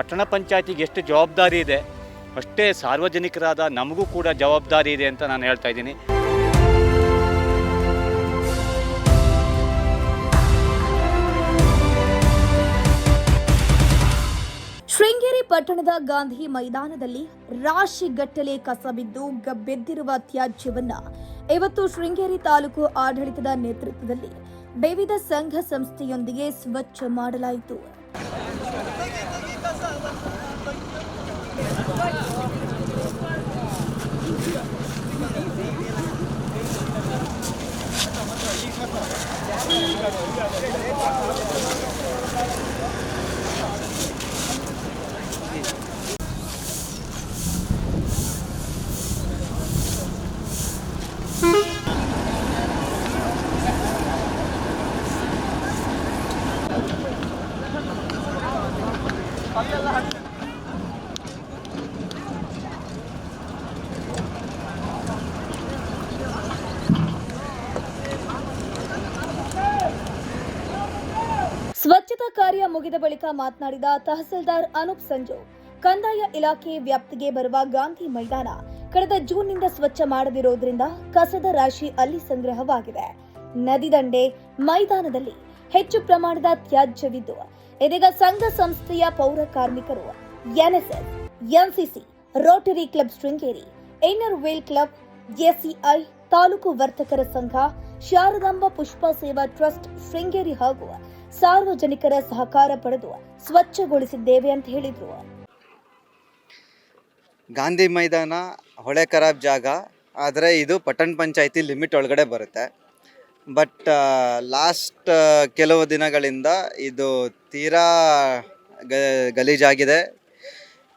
ಪಟ್ಟಣ ಪಂಚಾಯತಿಗೆ ಎಷ್ಟು ಜವಾಬ್ದಾರಿ ಇದೆ, ಅಷ್ಟೇ ಸಾರ್ವಜನಿಕರಾದ ನಮಗೂ ಕೂಡ ಜವಾಬ್ದಾರಿ ಇದೆ ಅಂತ ನಾನು ಹೇಳ್ತಾ ಇದ್ದೀನಿ. ಶೃಂಗೇರಿ ಪಟ್ಟಣದ ಗಾಂಧಿ ಮೈದಾನದಲ್ಲಿ ರಾಶಿಗಟ್ಟಲೆ ಕಸಬಿದ್ದು ಗಬ್ಬೆದ್ದಿರುವ ತ್ಯಾಜ್ಯವನ್ನ ಇವತ್ತು ಶೃಂಗೇರಿ ತಾಲೂಕು ಆಡಳಿತದ ನೇತೃತ್ವದಲ್ಲಿ ವಿವಿಧ ಸಂಘ ಸಂಸ್ಥೆಯೊಂದಿಗೆ ಸ್ವಚ್ಛ ಮಾಡಲಾಯಿತು. Thank you. ಸ್ವಚ್ಛತಾ ಕಾರ್ಯ ಮುಗಿದ ಬಳಿಕ ಮಾತನಾಡಿದ ತಹಸೀಲ್ದಾರ್ ಅನೂಪ್ ಸಂಜು, ಕಂದಾಯ ಇಲಾಖೆ ವ್ಯಾಪ್ತಿಗೆ ಬರುವ ಗಾಂಧಿ ಮೈದಾನ ಕಳೆದ ಜೂನ್ನಿಂದ ಸ್ವಚ್ಛ ಮಾಡದಿರೋದ್ರಿಂದ ಕಸದ ರಾಶಿ ಅಲ್ಲಿ ಸಂಗ್ರಹವಾಗಿದೆ. ನದಿ ದಂಡೆ ಮೈದಾನದಲ್ಲಿ ಹೆಚ್ಚು ಪ್ರಮಾಣದ ತ್ಯಾಜ್ಯವಿದ್ದು, ಇದೀಗ ಸಂಘ ಸಂಸ್ಥೆಯ ಪೌರ ಕಾರ್ಮಿಕರು NSS, NCC, rotary club Sringeri, inner wheel club SCI taluk ವರ್ತಕರ ಸಂಘ, ಶಾರದಾಂಬ ಪುಷ್ಪ ಸೇವಾ ಟ್ರಸ್ಟ್ ಶೃಂಗೇರಿ ಹಾಗೂ ಸಾರ್ವಜನಿಕರ ಸಹಕಾರ ಪಡೆದು ಸ್ವಚ್ಛಗೊಳಿಸಿದ್ದೇವೆ ಅಂತ ಹೇಳಿದ್ರು. ಗಾಂಧಿ ಮೈದಾನ ಹೊಳೆ ಖರಾಬ್ ಜಾಗ, ಆದರೆ ಇದು ಪಟ್ಟಣ ಪಂಚಾಯತಿ ಲಿಮಿಟ್ ಒಳಗಡೆ ಬರುತ್ತೆ. ಬಟ್ ಲಾಸ್ಟ್ ಕೆಲವು ದಿನಗಳಿಂದ ಇದು ತೀರಾ ಗ, ಗಲೀಜಾಗಿದೆ.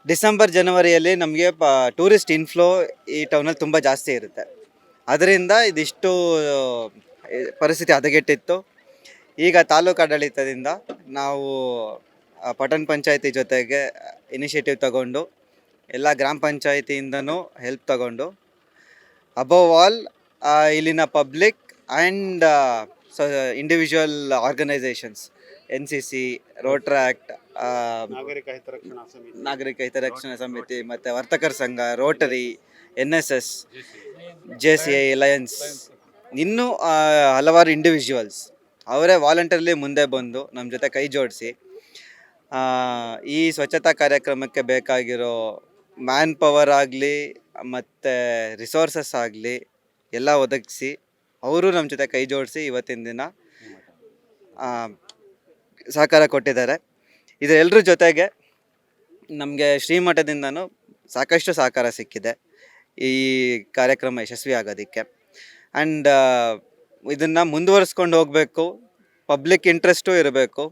ಡಿಸೆಂಬರ್, ಜನವರಿಯಲ್ಲಿ ನಮಗೆ ಪ ಟೂರಿಸ್ಟ್ ಇನ್ಫ್ಲೋ ಈ ಟೌನಲ್ಲಿ ತುಂಬ ಜಾಸ್ತಿ ಇರುತ್ತೆ. ಅದರಿಂದ ಇದಿಷ್ಟು ಪರಿಸ್ಥಿತಿ ಹದಗೆಟ್ಟಿತ್ತು. ಈಗ ತಾಲೂಕು ಆಡಳಿತದಿಂದ ನಾವು ಪಟ್ಟಣ ಪಂಚಾಯತಿ ಜೊತೆಗೆ ಇನಿಷಿಯೇಟಿವ್ ತಗೊಂಡು ಎಲ್ಲ ಗ್ರಾಮ ಪಂಚಾಯತಿಯಿಂದನೂ ಹೆಲ್ಪ್ ತಗೊಂಡು ಅಬೋವ್ ಆಲ್ ಇಲ್ಲಿನ public and so individual organisations N C C Rotaract ನಾಗರಿಕ ಹಿತರಕ್ಷಣಾ ಸಮಿತಿ. ನಾಗರಿಕ ಹಿತರಕ್ಷಣಾ ಸಮಿತಿ ಮತ್ತು ವರ್ತಕರ ಸಂಘ rotary N S S J C I lions ಇನ್ನೂ ಹಲವಾರು ಇಂಡಿವಿಜುವಲ್ಸ್ ಅವರೇ ವಾಲಂಟಿಯರ್ಲಿ ಮುಂದೆ ಬಂದು ನಮ್ಮ ಜೊತೆ ಕೈ ಜೋಡಿಸಿ ಈ ಸ್ವಚ್ಛತಾ ಕಾರ್ಯಕ್ರಮಕ್ಕೆ ಬೇಕಾಗಿರೋ ಮ್ಯಾನ್ ಪವರ್ ಆಗಲಿ, ಮತ್ತು ರಿಸೋರ್ಸಸ್ ಆಗಲಿ ಎಲ್ಲ ಒದಗಿಸಿ, ಅವರು ನಮ್ಮ ಜೊತೆ ಕೈ ಜೋಡಿಸಿ ಇವತ್ತಿನ ದಿನ ಸಹಕಾರ ಕೊಟ್ಟಿದ್ದಾರೆ. ಇದೆಲ್ಲರ ಜೊತೆಗೆ ನಮಗೆ ಶ್ರೀಮಠದಿಂದನೂ ಸಾಕಷ್ಟು ಸಹಕಾರ ಸಿಕ್ಕಿದೆ ಈ ಕಾರ್ಯಕ್ರಮ ಯಶಸ್ವಿ ಆಗೋದಕ್ಕೆ ಆ್ಯಂಡ್ ಇದನ್ನು ಮುಂದುವರಿಸ್ಕೊಂಡು ಹೋಗಬೇಕು. ಪಬ್ಲಿಕ್ ಇಂಟ್ರೆಸ್ಟು ಇರಬೇಕು.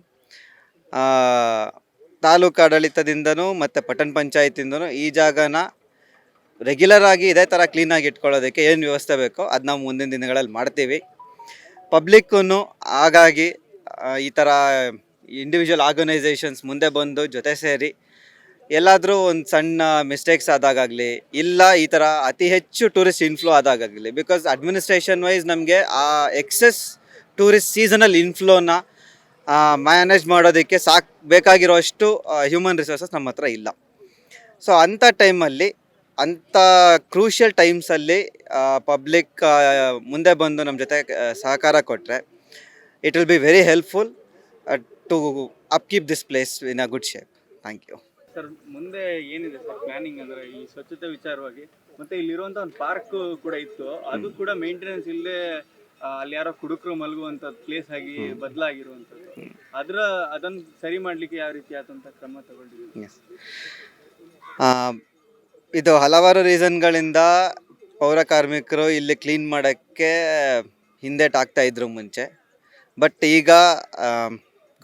ತಾಲೂಕು ಆಡಳಿತದಿಂದನೂ ಮತ್ತು ಪಟ್ಟಣ ಪಂಚಾಯತಿಂದನೂ ಈ ಜಾಗನ ರೆಗ್ಯುಲರ್ ಆಗಿ ಇದೇ ಥರ ಕ್ಲೀನಾಗಿ ಇಟ್ಕೊಳ್ಳೋದಕ್ಕೆ ಏನು ವ್ಯವಸ್ಥೆ ಬೇಕೋ ಅದು ನಾವು ಮುಂದಿನ ದಿನಗಳಲ್ಲಿ ಮಾಡ್ತೀವಿ. ಪಬ್ಲಿಕ್ಕೂ ಹಾಗಾಗಿ ಈ ಥರ ಇಂಡಿವಿಜುವಲ್ ಆರ್ಗನೈಸೇಷನ್ಸ್ ಮುಂದೆ ಬಂದು ಜೊತೆ ಸೇರಿ ಎಲ್ಲಾದರೂ ಒಂದು ಸಣ್ಣ ಮಿಸ್ಟೇಕ್ಸ್ ಆದಾಗಲಿ ಇಲ್ಲ ಈ ಥರ ಅತಿ ಹೆಚ್ಚು ಟೂರಿಸ್ಟ್ ಇನ್ಫ್ಲೋ ಆದಾಗಲಿ ಬಿಕಾಸ್ ಅಡ್ಮಿನಿಸ್ಟ್ರೇಷನ್ ವೈಸ್ ನಮಗೆ ಆ ಎಕ್ಸೆಸ್ ಟೂರಿಸ್ಟ್ ಸೀಸನಲ್ ಇನ್ಫ್ಲೋನ ಮ್ಯಾನೇಜ್ ಮಾಡೋದಕ್ಕೆ ಸಾಕು, ಬೇಕಾಗಿರೋಷ್ಟು ಹ್ಯೂಮನ್ ರಿಸೋರ್ಸಸ್ ನಮ್ಮ ಹತ್ರ ಇಲ್ಲ. ಸೊ ಅಂಥ ಟೈಮಲ್ಲಿ ಅಂಥ ಕ್ರೂಷಿಯಲ್ ಟೈಮ್ಸಲ್ಲಿ ಪಬ್ಲಿಕ್ ಮುಂದೆ ಬಂದು ನಮ್ಮ ಜೊತೆ ಸಹಕಾರ ಕೊಟ್ಟರೆ it will be very helpful to upkeep this place in a good shape thank you sir ಮುಂದೆ ಏನಿದೆ ಸರ್ ಪ್ಲಾನಿಂಗ್ ಅಂದ್ರೆ ಈ ಸ್ವಚ್ಛತೆ ವಿಚಾರವಾಗಿ? ಮತ್ತೆ ಇಲ್ಲಿರುವಂತ ಒಂದು ಪಾರ್ಕ್ ಕೂಡ ಇತ್ತು. ಅದು ಕೂಡ ಮೇಂಟೆನೆನ್ಸ್ ಇಲ್ಲದೆ ಅಲ್ಲಿ ಯಾರೋ ಕುಡುಕರು ಮಲಗುವಂತ ಪ್ಲೇಸ್ ಆಗಿ ಬದಲಾಗಿರುವಂತದ್ದು. ಅದರ ಅದನ್ನ ಸರಿ ಮಾಡ್ಲಿಕ್ಕೆ ಯಾವ ರೀತಿ ಆದಂತ ಕ್ರಮ ತಗೊಂಡಿದ್ದೀವಿ ಇದು ಹಲವಾರು ರೀಸನ್ಗಳಿಂದ ಪೌರ ಕಾರ್ಮಿಕರು ಇಲ್ಲಿ ಕ್ಲೀನ್ ಮಾಡೋಕ್ಕೆ ಹಿಂದೇಟಾಗ್ತಾ ಇದ್ರು ಮುಂಚೆ. ಬಟ್ ಈಗ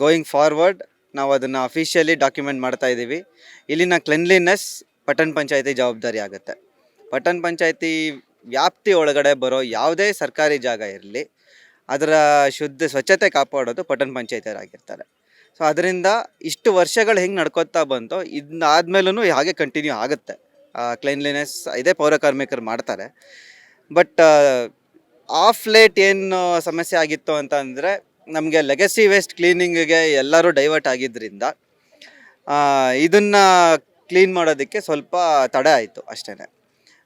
ಗೋಯಿಂಗ್ ಫಾರ್ವರ್ಡ್ ನಾವು ಅದನ್ನು ಅಫಿಷಿಯಲಿ ಡಾಕ್ಯುಮೆಂಟ್ ಮಾಡ್ತಾ ಇದ್ದೀವಿ. ಇಲ್ಲಿನ ಕ್ಲೆನ್ಲಿನೆಸ್ ಪಟ್ಟಣ ಪಂಚಾಯತಿ ಜವಾಬ್ದಾರಿ ಆಗುತ್ತೆ. ಪಟ್ಟಣ ಪಂಚಾಯತಿ ವ್ಯಾಪ್ತಿ ಒಳಗಡೆ ಬರೋ ಯಾವುದೇ ಸರ್ಕಾರಿ ಜಾಗ ಇರಲಿ, ಅದರ ಶುದ್ಧ ಸ್ವಚ್ಛತೆ ಕಾಪಾಡೋದು ಪಟ್ಟಣ ಪಂಚಾಯತಿಯರಾಗಿರ್ತಾರೆ. ಸೊ ಅದರಿಂದ ಇಷ್ಟು ವರ್ಷಗಳು ಹೆಂಗೆ ನಡ್ಕೋತಾ ಬಂತೋ ಇದಾದ್ಮೇಲೂ ಹಾಗೆ ಕಂಟಿನ್ಯೂ ಆಗುತ್ತೆ. ಕ್ಲೈನ್ಲಿನೆಸ್ ಇದೇ ಪೌರಕಾರ್ಮಿಕರು ಮಾಡ್ತಾರೆ. ಬಟ್ ಆಫ್ ಲೇಟ್ ಏನು ಸಮಸ್ಯೆ ಆಗಿತ್ತು ಅಂತ ಅಂದರೆ ನಮಗೆ ಲೆಗಸಿ ವೇಸ್ಟ್ ಕ್ಲೀನಿಂಗ್ಗೆ ಎಲ್ಲರೂ ಡೈವರ್ಟ್ ಆಗಿದ್ದರಿಂದ ಇದನ್ನು ಕ್ಲೀನ್ ಮಾಡೋದಕ್ಕೆ ಸ್ವಲ್ಪ ತಡೆ ಆಯಿತು ಅಷ್ಟೇ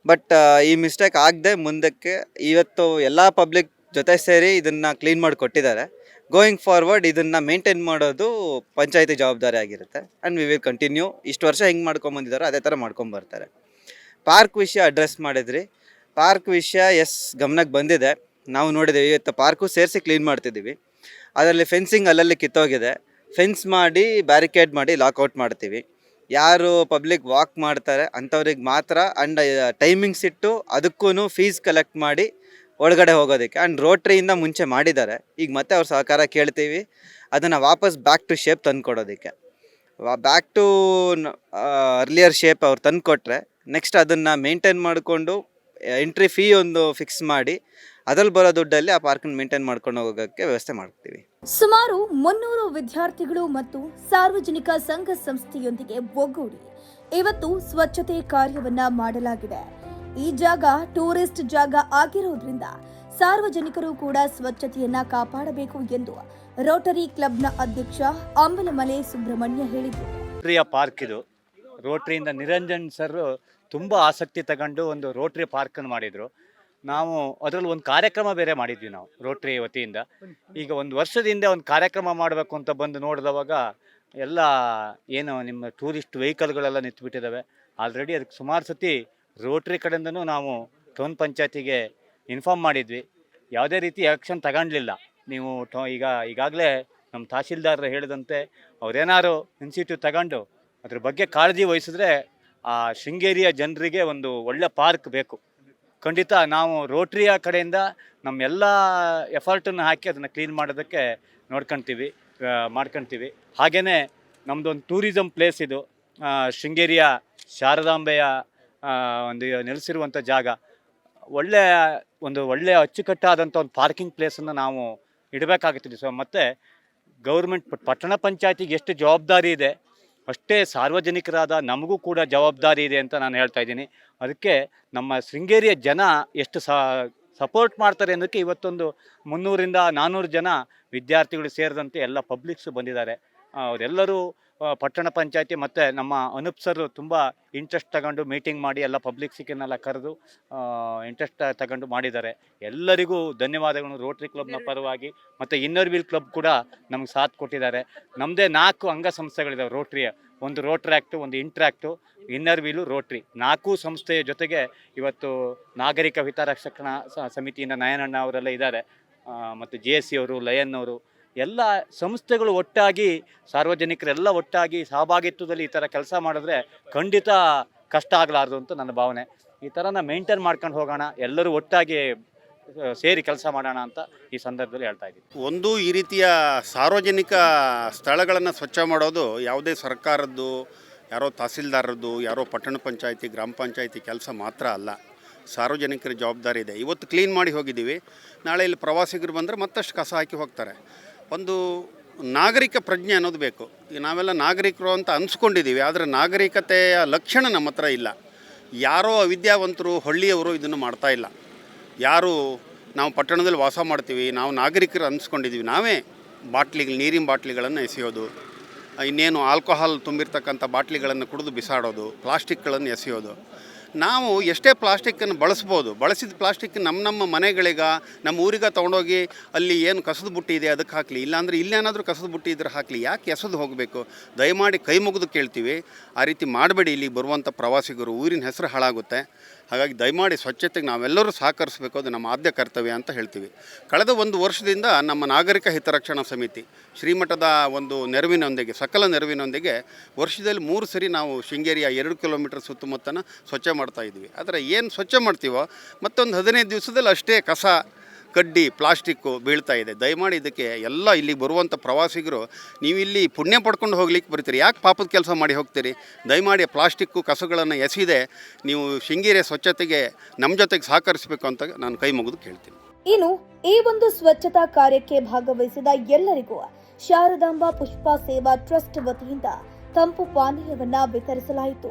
ಬಟ್ ಈ ಮಿಸ್ಟೇಕ್ ಆಗದೆ ಮುಂದಕ್ಕೆ ಇವತ್ತು ಎಲ್ಲ ಪಬ್ಲಿಕ್ ಜೊತೆ ಸೇರಿ ಇದನ್ನು ಕ್ಲೀನ್ ಮಾಡಿ ಕೊಟ್ಟಿದ್ದಾರೆ. ಗೋಯಿಂಗ್ ಫಾರ್ವರ್ಡ್ ಇದನ್ನು ಮೇಂಟೈನ್ ಮಾಡೋದು ಪಂಚಾಯತಿ ಜವಾಬ್ದಾರಿ ಆಗಿರುತ್ತೆ. ಆ್ಯಂಡ್ ವಿ ವಿಲ್ ಕಂಟಿನ್ಯೂ ಇಷ್ಟು ವರ್ಷ ಹೆಂಗೆ ಮಾಡ್ಕೊಂಬಂದಿದ್ದಾರೋ ಅದೇ ಥರ ಮಾಡ್ಕೊಂಬರ್ತಾರೆ ಪಾರ್ಕ್ ವಿಷಯ ಅಡ್ರೆಸ್ ಮಾಡಿದ್ರಿ. ಪಾರ್ಕ್ ವಿಷಯ ಎಸ್ ಗಮನಕ್ಕೆ ಬಂದಿದೆ. ನಾವು ನೋಡಿದ್ದೀವಿ ಇವತ್ತು ಪಾರ್ಕು ಸೇರಿಸಿ ಕ್ಲೀನ್ ಮಾಡ್ತಿದ್ದೀವಿ ಅದರಲ್ಲಿ ಫೆನ್ಸಿಂಗ್ ಅಲ್ಲಲ್ಲಿ ಕಿತ್ತೋಗಿದೆ. ಫೆನ್ಸ್ ಮಾಡಿ, ಬ್ಯಾರಿಕೇಡ್ ಮಾಡಿ ಲಾಕೌಟ್ ಮಾಡ್ತೀವಿ. ಯಾರು ಪಬ್ಲಿಕ್ ವಾಕ್ ಮಾಡ್ತಾರೆ ಅಂಥವ್ರಿಗೆ ಮಾತ್ರ ಆ್ಯಂಡ್ ಟೈಮಿಂಗ್ಸ್ ಇಟ್ಟು ಅದಕ್ಕೂ ಫೀಸ್ ಕಲೆಕ್ಟ್ ಮಾಡಿ ಒಳಗಡೆ ಹೋಗೋದಕ್ಕೆ. ಆ್ಯಂಡ್ ರೋಟ್ರಿಯಿಂದ ಮುಂಚೆ ಮಾಡಿದ್ದಾರೆ. ಈಗ ಮತ್ತೆ ಅವ್ರ ಸಹಕಾರ ಕೇಳ್ತೀವಿ. ಅದನ್ನು ವಾಪಸ್ ಬ್ಯಾಕ್ ಟು ಶೇಪ್ ತಂದು ಕೊಡೋದಕ್ಕೆ ಬ್ಯಾಕ್ ಟು ಅರ್ಲಿಯರ್ ಶೇಪ್ ಅವ್ರು ತಂದು ಕೊಟ್ಟರೆ ನೆಕ್ಸ್ಟ್ ಅದನ್ನು ಮೇಂಟೈನ್ ಮಾಡಿಕೊಂಡು ಎಂಟ್ರಿ ಫೀ ಒಂದು ಫಿಕ್ಸ್ ಮಾಡಿ ಅದ್ರಲ್ಲಿ ಬರೋ ದುಡ್ಡಲ್ಲಿ ಆ ಪಾರ್ಕ್ನ ಮೇಂಟೈನ್ ಮಾಡ್ಕೊಂಡು ಹೋಗೋಕ್ಕೆ ವ್ಯವಸ್ಥೆ ಮಾಡ್ತೀವಿ. ಸುಮಾರು ಮುನ್ನೂರು ವಿದ್ಯಾರ್ಥಿಗಳು ಮತ್ತು ಸಾರ್ವಜನಿಕ ಸಂಘ ಸಂಸ್ಥೆಯೊಂದಿಗೆ ಒಗ್ಗೂಡಿ ಇವತ್ತು ಸ್ವಚ್ಛತೆ ಕಾರ್ಯವನ್ನ ಮಾಡಲಾಗಿದೆ. ಈ ಜಾಗ ಟೂರಿಸ್ಟ್ ಜಾಗ ಆಗಿರೋದ್ರಿಂದ ಸಾರ್ವಜನಿಕರು ಕೂಡ ಸ್ವಚ್ಛತೆಯನ್ನ ಕಾಪಾಡಬೇಕು ಎಂದು ರೋಟರಿ ಕ್ಲಬ್ನ ಅಧ್ಯಕ್ಷ ಅಂಬಲಮಲೆ ಸುಬ್ರಹ್ಮಣ್ಯ ಹೇಳಿದರು. ರೋಟ್ರಿಯ ಪಾರ್ಕ್ ಇದು. ರೋಟ್ರಿಯಿಂದ ನಿರಂಜನ್ ಸರ್ ತುಂಬ ಆಸಕ್ತಿ ತಗೊಂಡು ಒಂದು ರೋಟ್ರಿ ಪಾರ್ಕನ್ನು ಮಾಡಿದರು. ನಾವು ಅದರಲ್ಲಿ ಒಂದು ಕಾರ್ಯಕ್ರಮ ಬೇರೆ ಮಾಡಿದ್ವಿ ನಾವು ರೋಟ್ರಿ ವತಿಯಿಂದ. ಈಗ ಒಂದು ವರ್ಷದಿಂದ ಒಂದು ಕಾರ್ಯಕ್ರಮ ಮಾಡಬೇಕು ಅಂತ ಬಂದು ನೋಡಿದವಾಗ ಎಲ್ಲ ಏನು ನಿಮ್ಮ ಟೂರಿಸ್ಟ್ ವೆಹಿಕಲ್ಗಳೆಲ್ಲ ನಿಂತುಬಿಟ್ಟಿದ್ದಾವೆ ಆಲ್ರೆಡಿ ಅದಕ್ಕೆ ಸುಮಾರು ಸತಿ ರೋಟ್ರಿ ಕಡೆಯಿಂದನೂ ನಾವು ಟೌನ್ ಪಂಚಾಯತಿಗೆ ಇನ್ಫಾರ್ಮ್ ಮಾಡಿದ್ವಿ. ಯಾವುದೇ ರೀತಿ ಆ್ಯಕ್ಷನ್ ತಗೊಂಡ್ಲಿಲ್ಲ. ನೀವು ಟೊ, ಈಗ, ಈಗಾಗಲೇ ನಮ್ಮ ತಹಸೀಲ್ದಾರರು ಹೇಳಿದಂತೆ ಅವರೇನಾದ್ರು ಇನ್ಸಿಟಿವ್ ತಗೊಂಡು ಅದ್ರ ಬಗ್ಗೆ ಕಾಳಜಿ ವಹಿಸಿದ್ರೆ ಆ ಶೃಂಗೇರಿಯ ಜನರಿಗೆ ಒಂದು ಒಳ್ಳೆ ಪಾರ್ಕ್ ಬೇಕು. ಖಂಡಿತ ನಾವು ರೋಟ್ರಿಯ ಕಡೆಯಿಂದ ನಮ್ಮೆಲ್ಲ ಎಫರ್ಟನ್ನು ಹಾಕಿ ಅದನ್ನು ಕ್ಲೀನ್ ಮಾಡೋದಕ್ಕೆ ನೋಡ್ಕೊಳ್ತೀವಿ ಮಾಡ್ಕೊತೀವಿ. ಹಾಗೆಯೇ ನಮ್ಮದೊಂದು ಟೂರಿಸಮ್ ಪ್ಲೇಸ್ ಇದು ಶೃಂಗೇರಿಯ ಶಾರದಾಂಬೆಯ ಒಂದು ನೆಲೆಸಿರುವಂಥ ಜಾಗ. ಒಳ್ಳೆಯ ಒಂದು ಒಳ್ಳೆಯ ಅಚ್ಚುಕಟ್ಟಾದಂಥ ಒಂದು ಪಾರ್ಕಿಂಗ್ ಪ್ಲೇಸನ್ನು ನಾವು ಇಡಬೇಕಾಗುತ್ತದೆ. ಸೊ, ಮತ್ತು ಗೌರ್ಮೆಂಟ್ ಪಟ್ಟಣ ಪಂಚಾಯತಿಗೆ ಎಷ್ಟು ಜವಾಬ್ದಾರಿ ಇದೆ ಅಷ್ಟೇ ಸಾರ್ವಜನಿಕರಾದ ನಮಗೂ ಕೂಡ ಜವಾಬ್ದಾರಿ ಇದೆ ಅಂತ ನಾನು ಹೇಳ್ತಾ ಇದ್ದೀನಿ. ಅದಕ್ಕೆ ನಮ್ಮ ಶೃಂಗೇರಿಯ ಜನ ಎಷ್ಟು ಸಪೋರ್ಟ್ ಮಾಡ್ತಾರೆ ಅನ್ನೋಕ್ಕೆ ಇವತ್ತೊಂದು ಮುನ್ನೂರಿಂದ ನಾನ್ನೂರು ಜನ ವಿದ್ಯಾರ್ಥಿಗಳು ಸೇರಿದಂತೆ ಎಲ್ಲ ಪಬ್ಲಿಕ್ಸು ಬಂದಿದ್ದಾರೆ. ಅವರೆಲ್ಲರೂ ಪಟ್ಟಣ ಪಂಚಾಯತಿ ಮತ್ತು ನಮ್ಮ ಅನೂಪ್ ಸರ್ ತುಂಬ ಇಂಟ್ರೆಸ್ಟ್ ತಗೊಂಡು ಮೀಟಿಂಗ್ ಮಾಡಿ ಎಲ್ಲ ಪಬ್ಲಿಕ್ ಸಿಕ್ಕಿನೆಲ್ಲ ಕರೆದು ಇಂಟ್ರೆಸ್ಟ್ ತಗೊಂಡು ಮಾಡಿದ್ದಾರೆ. ಎಲ್ಲರಿಗೂ ಧನ್ಯವಾದಗಳು. ರೋಟ್ರಿ ಕ್ಲಬ್ನ ಪರವಾಗಿ ಮತ್ತು ಇನ್ನರ್ ವೀಲ್ ಕ್ಲಬ್ ಕೂಡ ನಮ್ಗೆ ಸಾಥ್ ಕೊಟ್ಟಿದ್ದಾರೆ. ನಮ್ಮದೇ ನಾಲ್ಕು ಅಂಗಸಂಸ್ಥೆಗಳಿದ್ದಾವೆ ರೋಟ್ರಿಯ ಒಂದು ರೋಟ್ರ್ಯಾಕ್ಟು ಒಂದು ಇಂಟ್ರ್ಯಾಕ್ಟು ಇನ್ನರ್ ವೀಲು ರೋಟ್ರಿ ನಾಲ್ಕು ಸಂಸ್ಥೆಯ ಜೊತೆಗೆ ಇವತ್ತು ನಾಗರಿಕ ಹಿತರಕ್ಷಕಣ ಸ- ಸಮಿತಿಯಿಂದ ನಯನಣ್ಣ ಅವರೆಲ್ಲ ಇದ್ದಾರೆ. ಮತ್ತು ಜೆ ಸಿ ಅವರು ಲಯನ್ ಅವರು ಎಲ್ಲ ಸಂಸ್ಥೆಗಳು ಒಟ್ಟಾಗಿ, ಸಾರ್ವಜನಿಕರೆಲ್ಲ ಒಟ್ಟಾಗಿ ಸಹಭಾಗಿತ್ವದಲ್ಲಿ ಈ ಥರ ಕೆಲಸ ಮಾಡಿದ್ರೆ ಖಂಡಿತ ಕಷ್ಟ ಆಗಲಾರ್ದು ಅಂತ ನನ್ನ ಭಾವನೆ. ಈ ಥರನ ಮೇಂಟೈನ್ ಮಾಡ್ಕೊಂಡು ಹೋಗೋಣ, ಎಲ್ಲರೂ ಒಟ್ಟಾಗಿ ಸೇರಿ ಕೆಲಸ ಮಾಡೋಣ ಅಂತ ಈ ಸಂದರ್ಭದಲ್ಲಿ ಹೇಳ್ತಾ ಇದ್ದೀನಿ. ಒಂದು ಈ ರೀತಿಯ ಸಾರ್ವಜನಿಕ ಸ್ಥಳಗಳನ್ನು ಸ್ವಚ್ಛ ಮಾಡೋದು ಯಾವುದೇ ಸರ್ಕಾರದ್ದು, ಯಾರೋ ತಹಸೀಲ್ದಾರದ್ದು ಯಾರೋ ಪಟ್ಟಣ ಪಂಚಾಯಿತಿ, ಗ್ರಾಮ ಪಂಚಾಯಿತಿ ಕೆಲಸ ಮಾತ್ರ ಅಲ್ಲ. ಸಾರ್ವಜನಿಕರ ಜವಾಬ್ದಾರಿ ಇದೆ. ಇವತ್ತು ಕ್ಲೀನ್ ಮಾಡಿ ಹೋಗಿದ್ದೀವಿ. ನಾಳೆ ಇಲ್ಲಿ ಪ್ರವಾಸಿಗರು ಬಂದರೆ ಮತ್ತಷ್ಟು ಕಸ ಹಾಕಿ ಹೋಗ್ತಾರೆ. ಒಂದು ನಾಗರಿಕ ಪ್ರಜ್ಞೆ ಅನ್ನೋದು ಬೇಕು. ಈಗ ನಾವೆಲ್ಲ ನಾಗರಿಕರು ಅಂತ ಅನ್ಸ್ಕೊಂಡಿದ್ದೀವಿ ಆದರೆ ನಾಗರಿಕತೆಯ ಲಕ್ಷಣ ನಮ್ಮ ಹತ್ರ ಇಲ್ಲ. ಯಾರೋ ಅವಿದ್ಯಾವಂತರು ಹಳ್ಳಿಯವರು ಇದನ್ನು ಮಾಡ್ತಾ ಇಲ್ಲ. ಯಾರು ನಾವು ಪಟ್ಟಣದಲ್ಲಿ ವಾಸ ಮಾಡ್ತೀವಿ, ನಾವು ನಾಗರಿಕರು ಅನ್ಸ್ಕೊಂಡಿದ್ದೀವಿ ನಾವೇ ಬಾಟ್ಲಿಗಳು, ನೀರಿನ ಬಾಟ್ಲಿಗಳನ್ನು ಎಸೆಯೋದು, ಇನ್ನೇನು ಆಲ್ಕೋಹಾಲ್ ತುಂಬಿರ್ತಕ್ಕಂಥ ಬಾಟ್ಲಿಗಳನ್ನು ಕುಡಿದು ಬಿಸಾಡೋದು, ಪ್ಲಾಸ್ಟಿಕ್ಗಳನ್ನು ಎಸೆಯೋದು ನಾವು ಎಷ್ಟೇ ಪ್ಲಾಸ್ಟಿಕ್ಕನ್ನು ಬಳಸ್ಬೋದು, ಬಳಸಿದ ಪ್ಲಾಸ್ಟಿಕ್ ನಮ್ಮ ನಮ್ಮ ಮನೆಗಳಿಗ, ನಮ್ಮ ಊರಿಗೆ ತೊಗೊಂಡೋಗಿ ಅಲ್ಲಿ ಏನು ಕಸದ ಬುಟ್ಟಿ ಇದೆ ಅದಕ್ಕೆ ಹಾಕಲಿ, ಇಲ್ಲಾಂದರೆ ಇಲ್ಲೇನಾದರೂ ಕಸದ ಬುಟ್ಟಿ ಇದ್ರೆ ಹಾಕಲಿ, ಯಾಕೆ ಎಸದು ಹೋಗಬೇಕು? ದಯಮಾಡಿ ಕೈ ಮುಗಿದು ಕೇಳ್ತೀವಿ. ಆ ರೀತಿ ಮಾಡಬೇಡಿ ಇಲ್ಲಿ ಬರುವಂಥ ಪ್ರವಾಸಿಗರು, ಊರಿನ ಹೆಸರು ಹಾಳಾಗುತ್ತೆ. ಹಾಗಾಗಿ ದಯಮಾಡಿ ಸ್ವಚ್ಛತೆಗೆ ನಾವೆಲ್ಲರೂ ಸಹಕರಿಸಬೇಕು, ಅದು ನಮ್ಮ ಆದ್ಯ ಕರ್ತವ್ಯ ಅಂತ ಹೇಳ್ತೀವಿ. ಕಳೆದ ಒಂದು ವರ್ಷದಿಂದ ನಮ್ಮ ನಾಗರಿಕ ಹಿತರಕ್ಷಣಾ ಸಮಿತಿ, ಶ್ರೀಮಠದ ಒಂದು ನೆರವಿನೊಂದಿಗೆ, ಸಕಲ ನೆರವಿನೊಂದಿಗೆ ವರ್ಷದಲ್ಲಿ ಮೂರು ಸರಿ ನಾವು ಶೃಂಗೇರಿಯ ಎರಡು ಕಿಲೋಮೀಟರ್ ಸುತ್ತಮುತ್ತನ ಸ್ವಚ್ಛ ಮಾಡ್ತಾ ಇದ್ವಿ ಆದರೆ ಏನು ಸ್ವಚ್ಛ ಮಾಡ್ತೀವೋ ಮತ್ತೊಂದು ಹದಿನೈದು ದಿವಸದಲ್ಲಿ ಅಷ್ಟೇ ಕಸ ಕಡ್ಡಿ, ಪ್ಲಾಸ್ಟಿಕ್ಕು ಬೀಳ್ತಾ ಇದೆ. ದಯಮಾಡಿ ಇದಕ್ಕೆ ಎಲ್ಲ ಇಲ್ಲಿಗೆ ಬರುವಂಥ ಪ್ರವಾಸಿಗರು ನೀವು ಇಲ್ಲಿ ಪುಣ್ಯ ಪಡ್ಕೊಂಡು ಹೋಗ್ಲಿಕ್ಕೆ ಬರ್ತೀರಿ. ಯಾಕೆ ಪಾಪದ ಕೆಲಸ ಮಾಡಿ ಹೋಗ್ತೀರಿ? ದಯಮಾಡಿ ಪ್ಲಾಸ್ಟಿಕ್ಕು ಕಸಗಳನ್ನು ಎಸೆದೆ ನೀವು ಶೃಂಗೇರಿಯ ಸ್ವಚ್ಛತೆಗೆ ನಮ್ಮ ಜೊತೆಗೆ ಸಹಕರಿಸಬೇಕು ಅಂತ ನಾನು ಕೈ ಮುಗಿದು ಕೇಳ್ತೀನಿ. ಇನ್ನು ಈ ಒಂದು ಸ್ವಚ್ಛತಾ ಕಾರ್ಯಕ್ಕೆ ಭಾಗವಹಿಸಿದ ಎಲ್ಲರಿಗೂ ಶಾರದಾಂಬಾ ಪುಷ್ಪ ಸೇವಾ ಟ್ರಸ್ಟ್ ವತಿಯಿಂದ ತಂಪು ಪಾನೀಯವನ್ನ ವಿತರಿಸಲಾಯಿತು.